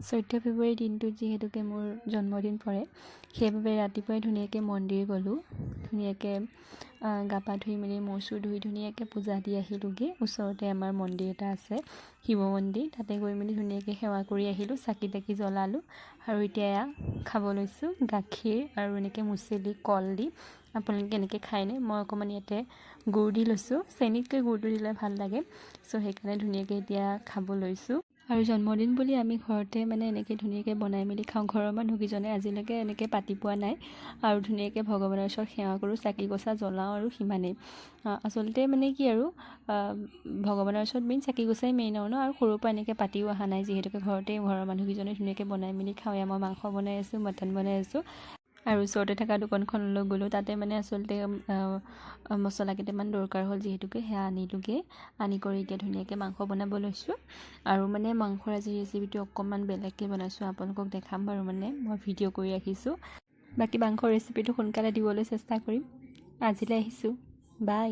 চৈধ্য ফেব্ৰুৱাৰী দিনটোত যিহেতুকে মোৰ জন্মদিন পৰে সেইবাবে ৰাতিপুৱাই ধুনীয়াকৈ মন্দিৰ গ'লোঁ। ধুনীয়াকৈ গা পা ধুই মেলি মূৰ চূৰ ধুই ধুনীয়াকৈ পূজা দি আহিলোঁগৈ। ওচৰতে আমাৰ মন্দিৰ এটা আছে শিৱ মন্দিৰ। তাতে গৈ মেলি ধুনীয়াকৈ সেৱা কৰি আহিলোঁ চাকি তাকি জ্বলালোঁ আৰু এতিয়া খাব লৈছোঁ গাখীৰ আৰু এনেকৈ মুচেলি কল দি। আপোনালোকে এনেকৈ খায়নে মই অকণমান ইয়াতে গুড় দি লৈছোঁ। চেনিতকৈ গুড়টো দিলে ভাল লাগে। চ' সেইকাৰণে ধুনীয়াকৈ এতিয়া খাব লৈছোঁ। আৰু জন্মদিন বুলি আমি ঘৰতে মানে এনেকৈ ধুনীয়াকৈ বনাই মেলি খাওঁ। ঘৰৰ মানুহকেইজনে আজিলৈকে এনেকৈ পাতি পোৱা নাই। আৰু ধুনীয়াকৈ ভগৱানৰ ওচৰত সেৱা কৰোঁ চাকি গছা জ্বলাওঁ আৰু সিমানেই। আচলতে মানে কি আৰু ভগৱানৰ ওচৰত মেইন চাকি গছাই মেইন আৰু ন? আৰু সৰুৰ পৰা এনেকৈ পাতিও অহা নাই। যিহেতুকে ঘৰতে ঘৰৰ মানুহকেইজনে ধুনীয়াকৈ বনাই মেলি খাওঁ মই মাংস বনাই আছোঁ মটন বনাই আছোঁ। আৰু ওচৰতে থকা দোকানখনলৈ গ'লোঁ। তাতে মানে আচলতে মছলা কেইটামান দৰকাৰ হ'ল যিহেতুকে সেয়া আনিলোঁগৈ। আনি কৰি এতিয়া ধুনীয়াকৈ মাংস বনাব লৈছোঁ। আৰু মানে মাংসৰ আজি ৰেচিপিটো অকণমান বেলেগকৈ বনাইছোঁ আপোনালোকক দেখাম বাৰু মানে। মই ভিডিঅ' কৰি ৰাখিছোঁ। বাকী মাংসৰ ৰেচিপিটো সোনকালে দিবলৈ চেষ্টা কৰিম। আজিলৈ আহিছোঁ। বাই